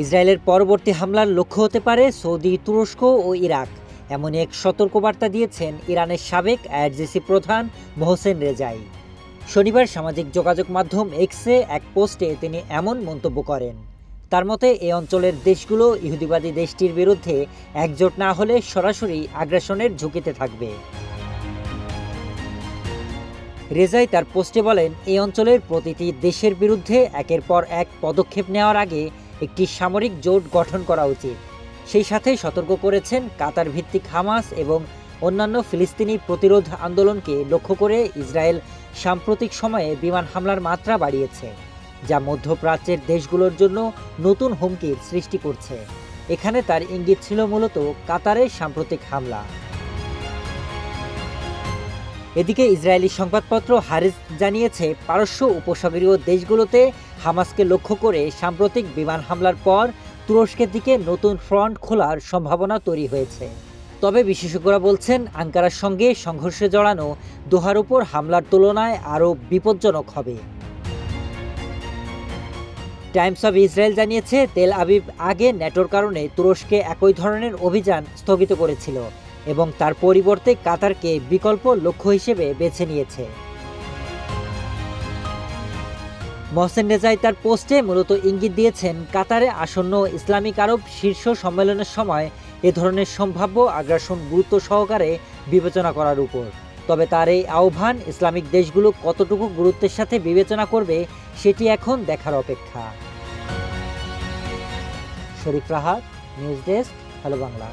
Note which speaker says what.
Speaker 1: ইসরায়েলের পরবর্তী হামলার লক্ষ্য হতে পারে সৌদি, তুরস্ক ও ইরাক। এমন এক সতর্কবার্তা দিয়েছেন ইরানের সাবেক আইআরজিসি প্রধান মোহসেন রেজাই। শনিবার সামাজিক যোগাযোগ মাধ্যম এক্সে এক পোস্টে তিনি এমন মন্তব্য করেন, তার মতে এই অঞ্চলের দেশগুলো ইহুদিবাদী দেশটির বিরুদ্ধে একজোট না হলে সরাসরি আগ্রাসনের ঝুঁকিতে থাকবে। রেজাই তার পোস্টে বলেন এই অঞ্চলের প্রতিটি দেশের বিরুদ্ধে একের পর এক পদক্ষেপ নেওয়ার আগে একটি সামরিক জোট গঠন করা উচিত। সেই সাথে সতর্ক করেছেন কাতার ভিত্তিক হামাস এবং অন্যান্য ফিলিস্তিনি প্রতিরোধ আন্দোলনকে লক্ষ্য করে ইসরায়েল সাম্প্রতিক সময়ে বিমান হামলার মাত্রা বাড়িয়েছে, যা মধ্যপ্রাচ্যের দেশগুলোর জন্য নতুন হুমকির সৃষ্টি করছে। এখানে তার ইঙ্গিত ছিল মূলত কাতারের সাম্প্রতিক হামলা। এদিকে ইসরায়েলি সংবাদপত্র হারিস জানিয়েছে, পারস্য উপসাগরীয় দেশগুলোতে হামাসকে লক্ষ্য করে সাম্প্রতিক বিমান হামলার পর তুরস্কের দিকে নতুন ফ্রন্ট খোলার সম্ভাবনা তৈরি হয়েছে। তবে বিশেষজ্ঞরা বলছেন, আঙ্কারার সঙ্গে সংঘর্ষে জড়ানো দোহার উপর হামলার তুলনায় আরও বিপজ্জনক হবে। টাইমস অব ইসরায়েল জানিয়েছে, তেল আবিব আগে ন্যাটোর কারণে তুরস্কে একই ধরনের অভিযান স্থগিত করেছিল। এবং তার পরিবর্তে কাতারকে বিকল্প লক্ষ্য হিসেবে বেছে নিয়েছে। মহসেন রেজাই তার পোস্টে মূলত ইঙ্গিত দিয়েছেন, কাতারে আসন্ন ইসলামিক আরব শীর্ষ সম্মেলনের সময় এ ধরনের সম্ভাব্য আগ্রাসন গুরুত্ব সহকারে বিবেচনা করার উপর। তবে তার এই আহ্বান ইসলামিক দেশগুলো কতটুকু গুরুত্বের সাথে বিবেচনা করবে, সেটি এখন দেখার অপেক্ষা। Sharif Rahat, news desk, hello Bangla.